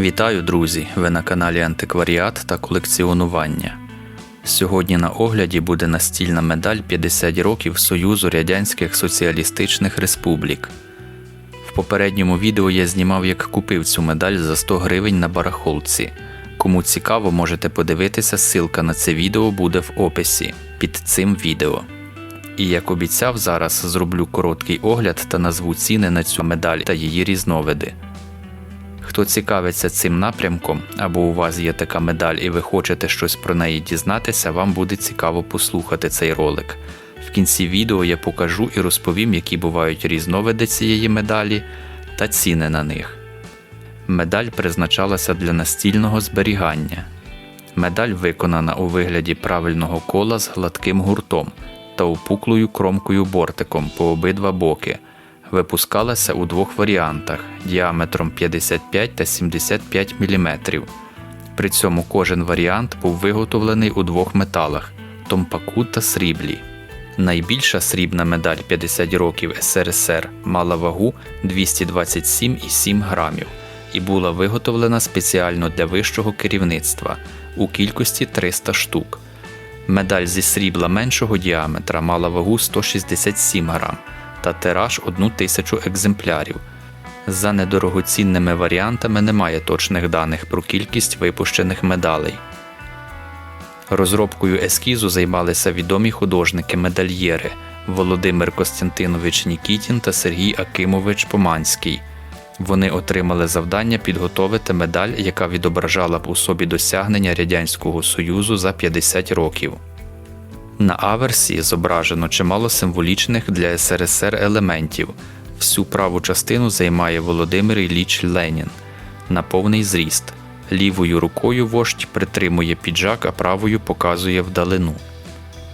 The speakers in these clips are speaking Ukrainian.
Вітаю, друзі! Ви на каналі Антикваріат та колекціонування. Сьогодні на огляді буде настільна медаль 50 років Союзу Радянських Соціалістичних Республік. В попередньому відео я знімав, як купив цю медаль за 100 гривень на барахолці. Кому цікаво, можете подивитися, ссылка на це відео буде в описі під цим відео. І як обіцяв, зараз зроблю короткий огляд та назву ціни на цю медаль та її різновиди. Хто цікавиться цим напрямком, або у вас є така медаль і ви хочете щось про неї дізнатися, вам буде цікаво послухати цей ролик. В кінці відео я покажу і розповім, які бувають різновиди цієї медалі та ціни на них. Медаль призначалася для настільного зберігання. Медаль виконана у вигляді правильного кола з гладким гуртом та опуклою кромкою бортиком по обидва боки. Випускалася у двох варіантах діаметром 55 та 75 мм. При цьому кожен варіант був виготовлений у двох металах томпаку та сріблі. Найбільша срібна медаль 50 років СРСР мала вагу 227,7 грамів і була виготовлена спеціально для вищого керівництва у кількості 300 штук. Медаль зі срібла меншого діаметра мала вагу 167 грам та тираж 1 тисячу екземплярів. За недорогоцінними варіантами немає точних даних про кількість випущених медалей. Розробкою ескізу займалися відомі художники-медальєри Володимир Костянтинович Нікітін та Сергій Акимович Поманський. Вони отримали завдання підготовити медаль, яка відображала б у собі досягнення Радянського Союзу за 50 років. На аверсі зображено чимало символічних для СРСР елементів. Всю праву частину займає Володимир Ілліч Ленін на повний зріст. Лівою рукою вождь притримує піджак, а правою показує вдалину.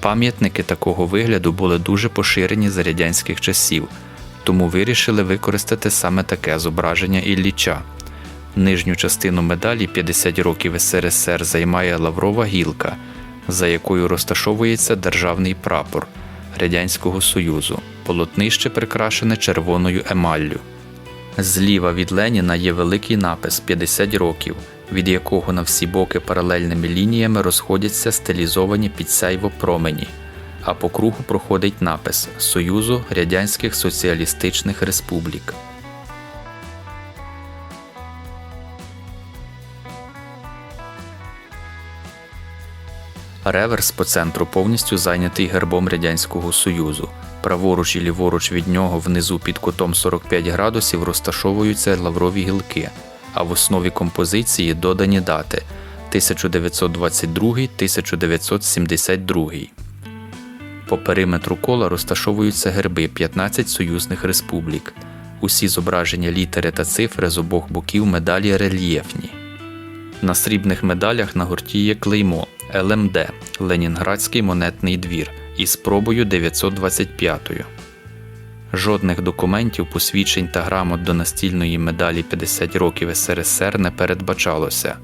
Пам'ятники такого вигляду були дуже поширені за радянських часів, тому вирішили використати саме таке зображення Ілліча. Нижню частину медалі 50 років СРСР займає лаврова гілка, за якою розташовується державний прапор Радянського Союзу, полотнище прикрашене червоною емаллю. Зліва від Леніна є великий напис 50 років, від якого на всі боки паралельними лініями розходяться стилізовані під сяйво промені, а по кругу проходить напис Союзу Радянських Соціалістичних Республік. Реверс по центру повністю зайнятий гербом Радянського Союзу. Праворуч і ліворуч від нього внизу під кутом 45 градусів розташовуються лаврові гілки, а в основі композиції додані дати 1922-1972. По периметру кола розташовуються герби 15 союзних республік. Усі зображення літери та цифри з обох боків медалі рельєфні. На срібних медалях на гурті є клеймо ЛМД Ленінградський монетний двір із пробою 925. Жодних документів, посвідчень та грамот до настільної медалі 50 років СРСР не передбачалося.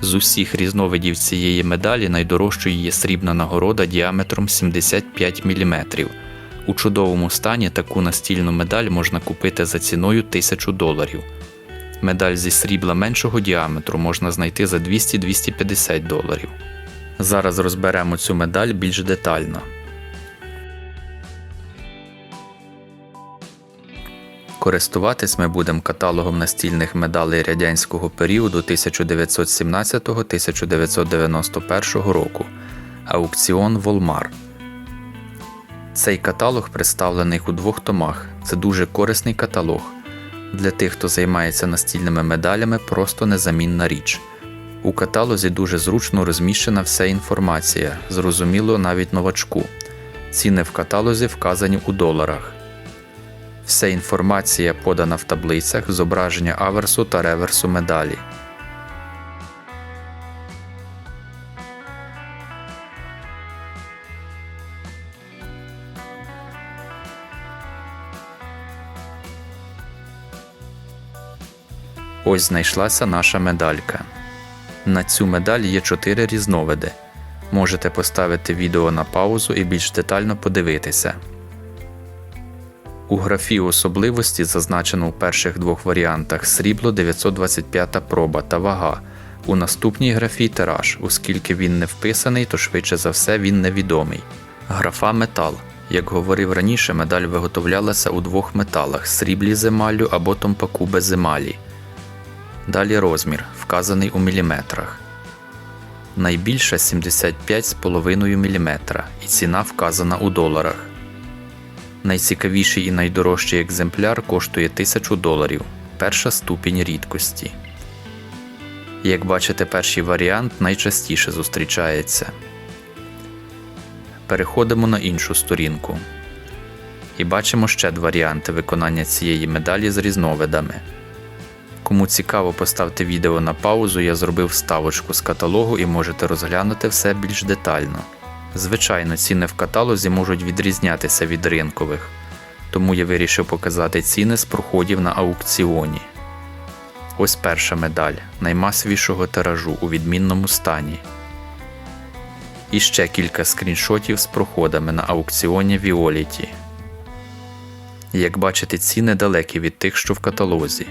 З усіх різновидів цієї медалі найдорожчою є срібна нагорода діаметром 75 мм. У чудовому стані таку настільну медаль можна купити за ціною 1000 доларів. Медаль зі срібла меншого діаметру можна знайти за 200-250 доларів. Зараз розберемо цю медаль більш детально. Користуватись ми будемо каталогом настільних медалей радянського періоду 1917-1991 року. Аукціон Волмар. Цей каталог представлений у двох томах. Це дуже корисний каталог. Для тих, хто займається настільними медалями, просто незамінна річ. У каталозі дуже зручно розміщена вся інформація, зрозуміло навіть новачку. Ціни в каталозі вказані у доларах. Вся інформація подана в таблицях зображення аверсу та реверсу медалі. Ось знайшлася наша медалька. На цю медаль є 4 різновиди. Можете поставити відео на паузу і більш детально подивитися. У графі особливості зазначено у перших двох варіантах срібло 925 проба та вага. У наступній графі тираж, оскільки він не вписаний, то швидше за все він невідомий. Графа метал. Як говорив раніше, медаль виготовлялася у двох металах сріблі з емаллю або томпаку без емалі. Далі розмір, вказаний у міліметрах. Найбільша 75,5 мм і ціна вказана у доларах. Найцікавіший і найдорожчий екземпляр коштує 1000 доларів. Перша ступінь рідкості. Як бачите, перший варіант найчастіше зустрічається. Переходимо на іншу сторінку. І бачимо ще два варіанти виконання цієї медалі з різновидами. Кому цікаво, поставте відео на паузу, я зробив вставочку з каталогу і можете розглянути все більш детально. Звичайно, ціни в каталозі можуть відрізнятися від ринкових, тому я вирішив показати ціни з проходів на аукціоні. Ось перша медаль наймасовішого тиражу у відмінному стані. І ще кілька скріншотів з проходами на аукціоні Віоліті. Як бачите, ціни далекі від тих, що в каталозі.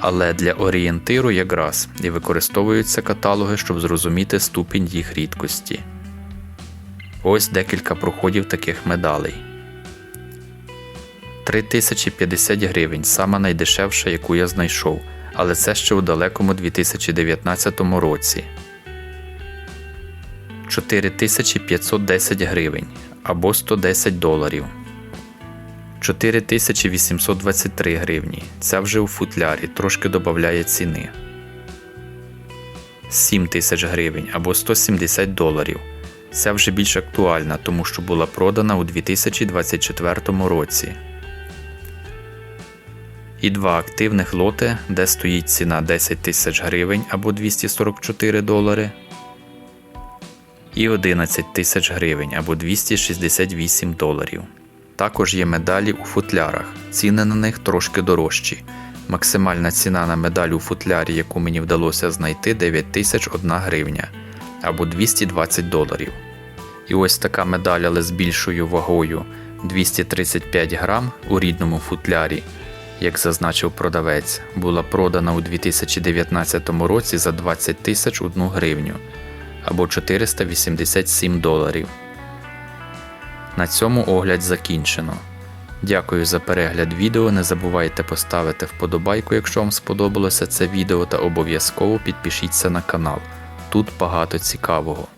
Але для орієнтиру якраз і використовуються каталоги, щоб зрозуміти ступінь їх рідкості. Ось декілька проходів таких медалей. 3050 гривень сама найдешевша, яку я знайшов, але це ще у далекому 2019 році. 4510 гривень або 110 доларів. 4823 гривні. Ця вже у футлярі трошки додає ціни. 7000 гривень або 170 доларів. Ця вже більш актуальна, тому що була продана у 2024 році. І два активних лоти, де стоїть ціна 10 тисяч гривень або 244 долари. І 11 тисяч гривень або 268 доларів. Також є медалі у футлярах. Ціни на них трошки дорожчі. Максимальна ціна на медаль у футлярі, яку мені вдалося знайти, 9001 гривня або 220 доларів. І ось така медаль, але з більшою вагою 235 грам у рідному футлярі, як зазначив продавець, була продана у 2019 році за 20 тисяч 1 гривню або 487 доларів. На цьому огляд закінчено. Дякую за перегляд відео. Не забувайте поставити вподобайку, якщо вам сподобалося це відео, та обов'язково підпишіться на канал. Тут багато цікавого.